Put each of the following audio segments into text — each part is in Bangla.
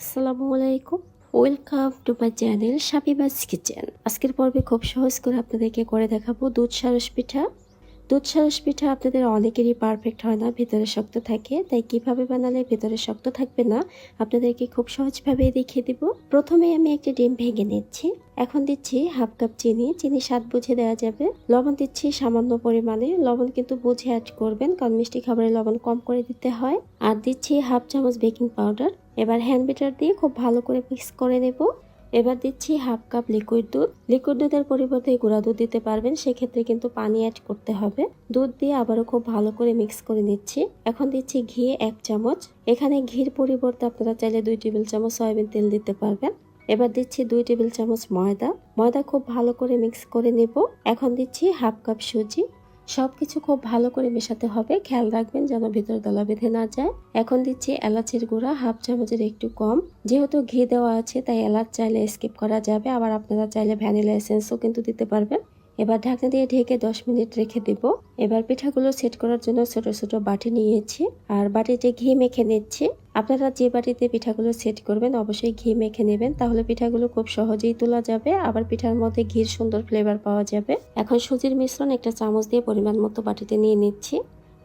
আসসালামু আলাইকুম। Welcome to my channel Shapibas kitchen আজকের পর্বে খুব সহজ করে আপনাদেরকে করে দেখাবো দুধ সারস পিঠা। দুধ সারস পিঠা আপনাদের অনেকেরই পারফেক্ট হয় না, ভেতরে শক্ত থাকে, তাই কীভাবে বানালে ভেতরে শক্ত থাকবে না, আপনাদেরকে খুব সহজভাবে দেখিয়ে দিব। প্রথমে আমি একটি ডিম ভেঙে নিচ্ছি। এখন দিচ্ছি হাফ কাপ চিনি। চিনি স্বাদ বুঝে দেওয়া যাবে। লবণ দিচ্ছি সামান্য পরিমাণে। লবণ কিন্তু বুঝে অ্যাড করবেন, কারণ মিষ্টি খাবারে লবণ কম করে দিতে হয়। আর দিচ্ছি হাফ চামচ বেকিং পাউডার এবার হ্যান্ড বিটার দিয়ে খুব ভালো করে মিক্স করে নেব। এবার দিচ্ছি হাফ কাপ লিকুইড দুধ। লিকুইড দুধের পরিবর্তে গুঁড়া দুধ দিতে পারবেন, সেক্ষেত্রে কিন্তু পানি অ্যাড করতে হবে। দুধ দিয়ে আবারও খুব ভালো করে মিক্স করে নিচ্ছি। এখন দিচ্ছি ঘি এক চামচ। এখানে ঘির পরিবর্তে আপনারা চাইলে দুই টেবিল চামচ সয়াবিন তেল দিতে পারবেন। এবার দিচ্ছি দুই টেবিল চামচ ময়দা। ময়দা খুব ভালো করে মিক্স করে নেব। এখন দিচ্ছি হাফ কাপ সুজি। সবকিছু খুব ভালো করে মেশাতে হবে। খেয়াল রাখবেন যেন ভিতরে দলা বেঁধে না যায়। এখন দিচ্ছি এলাচের গুঁড়া, হাফ চামচের একটু কম। যেহেতু ঘি দেওয়া আছে, তাই এলাচ চাইলে স্কিপ করা যাবে। আবার আপনারা চাইলে ভ্যানিলা এসেন্সও কিন্তু দিতে পারবেন। এবার ঢাকনা দিয়ে ঢেকে দশ মিনিট রেখে দেব। এবার পিঠাগুলো সেট করার জন্য ছোট ছোট বাটি নিয়েছি। আর বাটিতে ঘি মেখে নিচ্ছি। আপনারা যে বাটিতে পিঠাগুলো সেট করবেন, অবশ্যই ঘি মেখে নেবেন। তাহলে পিঠাগুলো খুব সহজেই তোলা যাবে। আবার পিঠার মধ্যে ঘির সুন্দর ফ্লেভার পাওয়া যাবে। এখন সুজির মিশ্রণ একটা চামচ দিয়ে পরিমাণ মতো বাটিতে নিয়ে নিচ্ছি।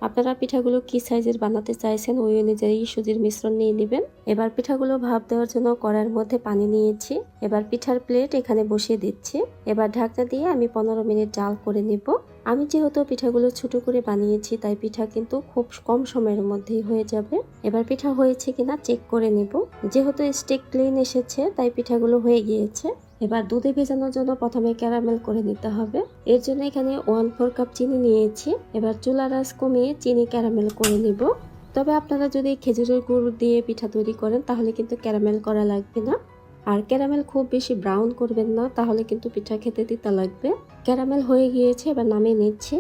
আপনারা পিঠাগুলো কি সাইজের বানাতে চাইছেন ওই অনুযায়ী সুজির মিশ্রণ নিয়ে নেবেন। এবার পিঠাগুলো ভাপ দেওয়ার জন্য কড়াইয়ের মধ্যে পানি নিয়েছি। এবার পিঠার প্লেট এখানে বসিয়ে দিচ্ছি। এবার ঢাকনা দিয়ে আমি পনেরো মিনিট জাল করে নেব। আমি যেহেতু পিঠাগুলো ছোট করে বানিয়েছি, তাই পিঠা কিন্তু খুব কম সময়ের মধ্যেই হয়ে যাবে। এবার পিঠা হয়েছে কিনা চেক করে নেব। যেহেতু স্টিক ক্লিন এসেছে, তাই পিঠাগুলো হয়ে গিয়েছে। এবার দুধে ভেজানোর জন্য প্রথমে ক্যারামেল করে নিতে হবে। এর জন্য এখানে ওয়ান ফোর কাপ চিনি নিয়েছি। এবার চুলা রাস কমিয়ে চিনি ক্যারামেল করে নিব। তবে আপনারা যদি খেজুরের গুড় দিয়ে পিঠা তৈরি করেন, তাহলে কিন্তু ক্যারামেল করা লাগবে না। আর ক্যারামেল খুব বেশি ব্রাউন করবেন না, তাহলে কিন্তু পিঠা খেতে দিতে লাগবে। ক্যারামেল হয়ে গিয়েছে, এবার নামিয়ে নিচ্ছি।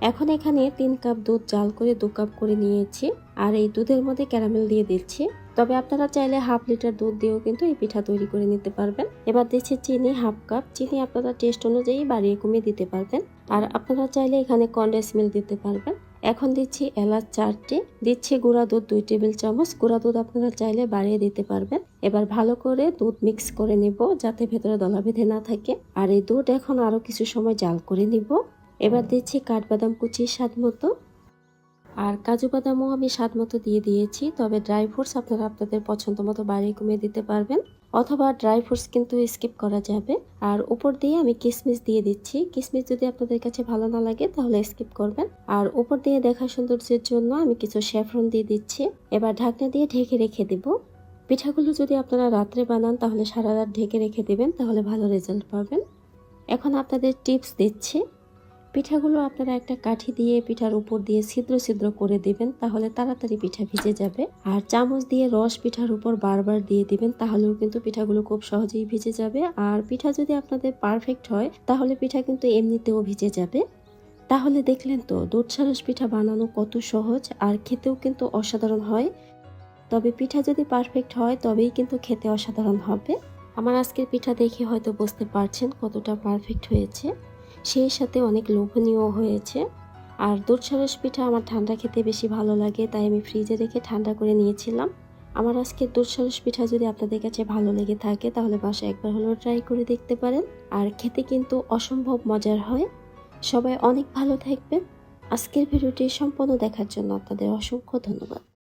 এখন এখানে তিন কাপ দুধ জাল করে দু কাপ করে নিয়েছি। আর এই দুধের মধ্যে ক্যারামেল দিয়ে দিচ্ছি। তবে আপনারা চাইলে হাফ লিটার দুধ দিয়েও কিন্তু এই পিঠা তৈরি করে নিতে পারবেন। এবার দিচ্ছি চিনি, হাফ কাপ। চিনি আপনারা টেস্ট অনুযায়ী বাড়িয়ে কমিয়ে দিতে পারবেন। আর আপনারা চাইলে এখানে কন্ডেন্স মিল্ক দিতে পারবেন। এখন দিচ্ছি এলাচ চারটি। দিচ্ছি গুঁড়া দুধ দুই টেবিল চামচ। গুঁড়া দুধ আপনারা চাইলে বাড়িয়ে দিতে পারবেন। এবার ভালো করে দুধ মিক্স করে নিব যাতে ভেতরে দলা বেঁধে না থাকে। আর এই দুধ এখন আরও কিছু সময় জাল করে নিব। এবার দিচ্ছি কাঠবাদাম কুচি স্বাদ মতো। আর কাজু বাদামও আমি স্বাদ মতো দিয়ে দিয়েছি, তবে ড্রাই ফ্রুটস আপনারা আপনাদের পছন্দ মতো বাড়িয়ে কমিয়ে দিতে পারবেন, অথবা ড্রাই ফ্রুটস কিন্তু স্কিপ করা যাবে। আর উপর দিয়ে আমি কিশমিশ দিয়ে দিচ্ছি কিশমিশ যদি আপনাদের কাছে ভালো না লাগে তাহলে স্কিপ করবেন। আর উপর দিয়ে দেখা সৌন্দর্যের জন্য আমি কিছু স্যাফরন দিয়ে দিচ্ছি, এবার ঢাকনা দিয়ে ঢেকে রেখে দেব। পিঠাগুলো যদি আপনারা রাত্রে বানান তাহলে সারা রাত ঢেকে রেখে দেবেন, তাহলে ভালো রেজাল্ট পাবেন। এখন আপনাদের টিপস দিচ্ছি। পিঠাগুলো আপনারা একটা কাঠি দিয়ে পিঠার উপর দিয়ে ছিদ্র ছিদ্র করে দিবেন, তাহলে তাড়াতাড়ি পিঠা ভিজে যাবে। আর চামচ দিয়ে রস পিঠার উপর বারবার দিয়ে দিবেন, তাহলেও কিন্তু পিঠাগুলো খুব সহজেই ভিজে যাবে। আর পিঠা যদি আপনাদের পারফেক্ট হয়, তাহলে পিঠা কিন্তু এমনিতেও ভিজে যাবে। তাহলে দেখলেন তো দুধ সারস পিঠা বানানো কত সহজ আর খেতেও কিন্তু অসাধারণ হয়। তবে পিঠা যদি পারফেক্ট হয়, তবেই কিন্তু খেতে অসাধারণ হবে। আমার আজকের পিঠা দেখে হয়তো বুঝতে পারছেন কতটা পারফেক্ট হয়েছে। সেই সাথে অনেক লোভনীয় হয়েছে। আর দুধ সরস পিঠা আমার ঠান্ডা খেতে বেশি ভালো লাগে, তাই আমি ফ্রিজে রেখে ঠান্ডা করে নিয়েছিলাম। আমার আজকে দুধ সরস পিঠা যদি আপনাদের কাছে ভালো লেগে থাকে, তাহলে বাসায় একবার হলেও ট্রাই করে দেখতে পারেন। আর খেতে কিন্তু অসম্ভব মজার হয়। সবাই অনেক ভালো থাকবেন। আজকের ভিডিওটি সম্পূর্ণ দেখার জন্য আপনাদের অসংখ্য ধন্যবাদ।